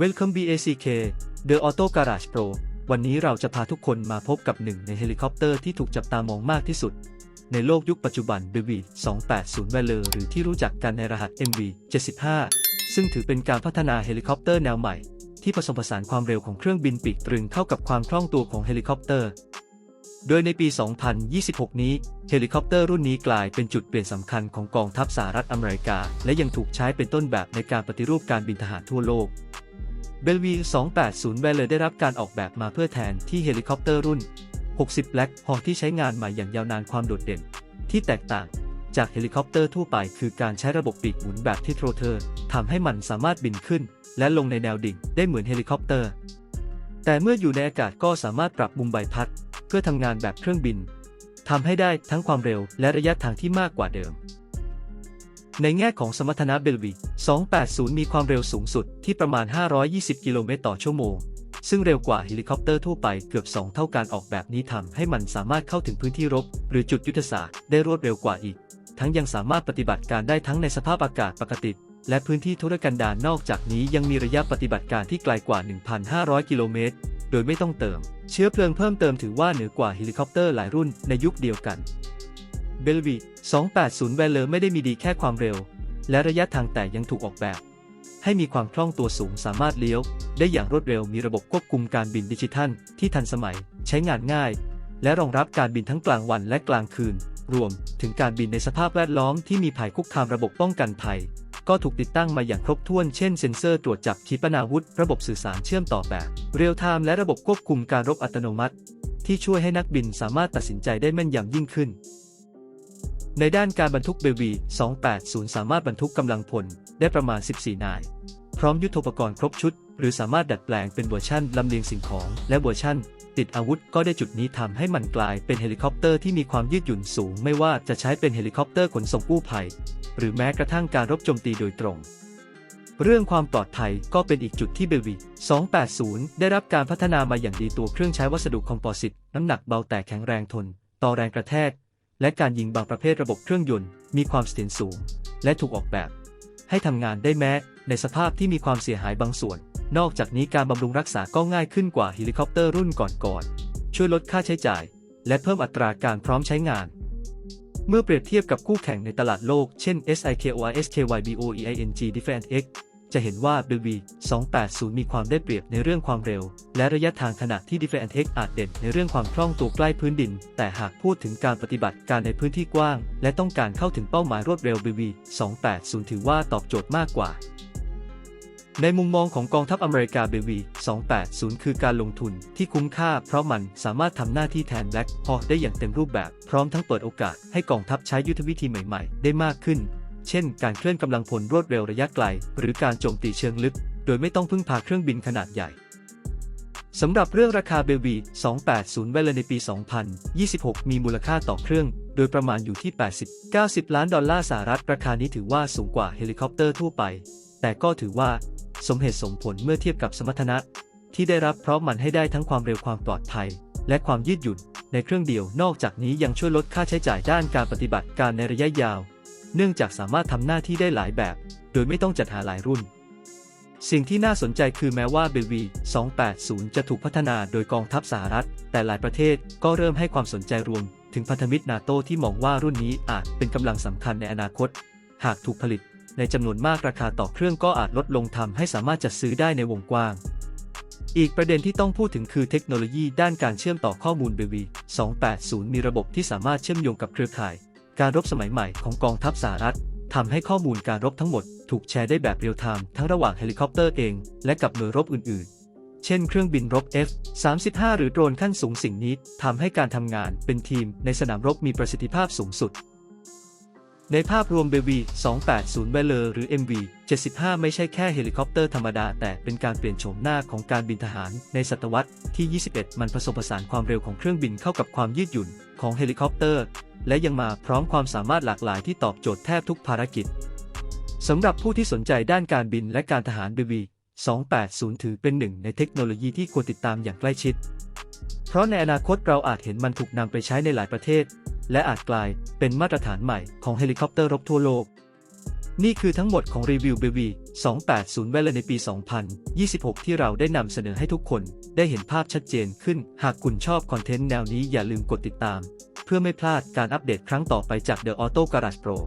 Welcome BACK The Auto Garage Pro วันนี้เราจะพาทุกคนมาพบกับหนึ่งในเฮลิคอปเตอร์ที่ถูกจับตามองมากที่สุด ในโลกยุคปัจจุบัน b v 280 v a l e r หรือที่รู้จักกันในรหัส MV 75 ซึ่งถือเป็นการพัฒนาเฮลิคอปเตอร์แนวใหม่ ที่ผสมผสานความเร็วของเครื่องบินปีกตรึงเข้ากับความคล่องตัวของเฮลิคอปเตอร์ โดยในปี 2026 นี้ เฮลิคอปเตอร์รุ่นนี้กลายเป็นจุดเปลี่ยนสำคัญของกองทัพสหรัฐอเมริกา และยังถูกใช้เป็นต้นแบบในการปฏิรูปการบินทหารทั่วโลก เบลวี280 v a l e r ได้รับการออกแบบมาเพื่อแทนที่เฮลิคอปเตอร์รุ่น 60 Black Hawk ที่ใช้งานมาอย่างยาวนานความโดดเด่น ที่แตกต่างจากเฮลิคอปเตอร์ทั่วไปคือการใช้ระบบปีกหมุนแบบที่โทรเทอร์ทำให้มันสามารถบินขึ้น และลงในแนวดิ่งได้เหมือนเฮลิคอปเตอร์ แต่เมื่ออยู่ในอากาศก็สามารถปรับมุมใบพัด เพื่อทำงานแบบเครื่องบินทำให้ได้ทั้งความเร็วและระยะทางที่มากกว่าเดิม ในแง่ของสมรรถนะเบลวี 280 มีความเร็วสูงสุดที่ประมาณ 520 กิโลเมตรต่อชั่วโมง ซึ่งเร็วกว่าเฮลิคอปเตอร์ทั่วไปเกือบ 2 เท่าการออกแบบนี้ทำให้มันสามารถเข้าถึงพื้นที่รบ หรือจุดยุทธศาสตร์ได้รวดเร็วกว่าอีก ทั้งยังสามารถปฏิบัติการได้ทั้งในสภาพอากาศปกติ และพื้นที่ทุรกันดารนอกจากนี้ยังมีระยะปฏิบัติการที่ไกลกว่า 1,500 กิโลเมตร โดยไม่ต้องเติม เชื้อเพลิงเพิ่มเติมถือว่าเหนือกว่าเฮลิคอปเตอร์หลายรุ่นในยุคเดียวกัน เบลวี280 v a l e r ไม่ได้มีดีแค่ความเร็ว และระยะทางแต่ยังถูกออกแบบ ให้มีความคล่องตัวสูงสามารถเลี้ยว ได้อย่างรวดเร็วมีระบบควบคุมการบินดิจิทัล ที่ทันสมัย ใช้งานง่าย และรองรับการบินทั้งกลางวันและกลางคืน รวมถึงการบินในสภาพแวดล้อมที่มีภัยคุกคามระบบป้องกันภัย ก็ถูกติดตั้งมาอย่างครบถ้วนเช่นเซ็นเซอร์ตรวจจับขีปนาวุธ ระบบสื่อสารเชื่อมต่อแบบเรียลไทม์และระบบควบคุมการรบอัตโนมัติ ที่ช่วยให้นักบินสามารถตัดสินใจได้แม่นยำยิ่งขึ้น ในด้านการบรรทุกเบลวี280 สามารถบรรทุกกำลังพลได้ประมาณ 14 นาย พร้อมยุทโธปกรณ์ครบชุด หรือสามารถดัดแปลงเป็นเวอร์ชั่นลำเลียงสิ่งของ และเวอร์ชั่น ติดอาวุธก็ได้จุดนี้ทำให้มันกลายเป็นเฮลิคอปเตอร์ที่มีความยืดหยุ่นสูง ไม่ว่าจะใช้เป็นเฮลิคอปเตอร์ขนส่งกู้ภัย หรือแม้กระทั่งการรบโจมตีโดยตรง เรื่องความปลอดภัยก็เป็นอีกจุดที่เบลวี280 ได้รับการพัฒนามาอย่างดีตัวเครื่องใช้วัสดุคอมโพสิตน้ำหนักเบาแต่แข็งแรงทน ต่อแรงกระแทก และการยิงบางประเภทระบบเครื่องยนต์มีความเสถียรสูง และถูกออกแบบ ให้ทำงานได้แม้ ในสภาพที่มีความเสียหายบางส่วน นอกจากนี้การบำรุงรักษาก็ง่ายขึ้นกว่าเฮลิคอปเตอร์รุ่นก่อนๆช่วยลดค่าใช้จ่าย และเพิ่มอัตราการพร้อมใช้งาน เมื่อเปรียบเทียบกับคู่แข่งในตลาดโลก เช่น SIKORSKYBOEING Defend X จะเห็นว่า BV 280 มีความได้เปรียบในเรื่องความเร็ว และระยะทางขณะที่ Defend X อาจเด่นในเรื่องความคล่องตัวใกล้พื้นดิน แต่หากพูดถึงการปฏิบัติการในพื้นที่กว้าง และต้องการเข้าถึงเป้าหมายรวดเร็ว BV 280 ถือว่าตอบโจทย์มากกว่าในมุมมองของกองทัพอเมริกา BV 280 คือการลงทุนที่คุ้มค่าเพราะมันสามารถทำหน้าที่แทน Black Hawk ได้อย่างเต็มรูปแบบ พร้อมทั้งเปิดโอกาสให้กองทัพใช้ยุทธวิธีใหม่ ๆ ได้มากขึ้น เช่น การเคลื่อนกำลังพลรวดเร็วระยะไกล หรือการโจมตีเชิงลึก โดยไม่ต้องพึ่งพาเครื่องบินขนาดใหญ่สำหรับเรื่องราคาเบลวี280 เวลในปี 2026 มีมูลค่าต่อเครื่อง โดยประมาณอยู่ที่ 80-90 ล้านดอลลาร์สหรัฐ ราคานี้ถือว่าสูงกว่าเฮลิคอปเตอร์ทั่วไป แต่ก็ถือว่า สมเหตุสมผลเมื่อเทียบกับสมรรถนะ ที่ได้รับเพราะมันให้ได้ทั้งความเร็วความปลอดภัย และความยืดหยุ่นในเครื่องเดียว นอกจากนี้ยังช่วยลดค่าใช้จ่ายด้านการปฏิบัติการในระยะยาว เนื่องจากสามารถทำหน้าที่ได้หลายแบบ โดยไม่ต้องจัดหาหลายรุ่น สิ่งที่น่าสนใจคือแม้ว่าเบลวี280 จะถูกพัฒนาโดยกองทัพสหรัฐ แต่หลายประเทศก็เริ่มให้ความสนใจรวม ถึงพันธมิตรนาโตที่มองว่ารุ่นนี้อาจเป็นกำลังสำคัญในอนาคต หากถูกผลิต ในจำนวนมากราคาต่อเครื่องก็อาจลดลงทำให้สามารถจัดซื้อได้ในวงกว้างอีกประเด็นที่ต้องพูดถึงคือเทคโนโลยีด้านการเชื่อมต่อข้อมูล BV 280 มีระบบที่สามารถเชื่อมโยงกับเครือข่าย การรบสมัยใหม่ของกองทัพสหรัฐทำให้ข้อมูลการรบทั้งหมดถูกแชร์ได้แบบเรียลไทม์ทั้งระหว่างเฮลิคอปเตอร์เอง และกับหน่วยรบอื่น ๆ เช่นเครื่องบินรบ F-35 หรือโดรนขั้นสูงสิ่งนี้ทำให้การทำงานเป็นทีมในสนามรบมีประสิทธิภาพสูงสุด ในภาพรวม BV 280 v a l e r หรือ MV 75 ไม่ใช่แค่เฮลิคอปเตอร์ธรรมดา แต่เป็นการเปลี่ยนโฉมหน้าของการบินทหารในศตวรรษที่ 21 มันผสมผสานความเร็วของเครื่องบินเข้ากับความยืดหยุ่นของเฮลิคอปเตอร์ และยังมาพร้อมความสามารถหลากหลายที่ตอบโจทย์แทบทุกภารกิจสำหรับผู้ที่สนใจด้านการบินและการทหาร BV 280 ถือเป็นหนึ่งในเทคโนโลยีที่ควรติดตามอย่างใกล้ชิด เพราะในอนาคตเราอาจเห็นมันถูกนำไปใช้ในหลายประเทศ และอาจกลายเป็นมาตรฐานใหม่ของเฮลิคอปเตอร์รบทั่วโลก นี่คือทั้งหมดของรีวิวเบบี280 เวลในปี 2026 ที่เราได้นำเสนอให้ทุกคนได้เห็นภาพชัดเจนขึ้น หากคุณชอบคอนเทนต์แนวนี้อย่าลืมกดติดตาม เพื่อไม่พลาดการอัปเดตครั้งต่อไปจาก The Auto Garage Pro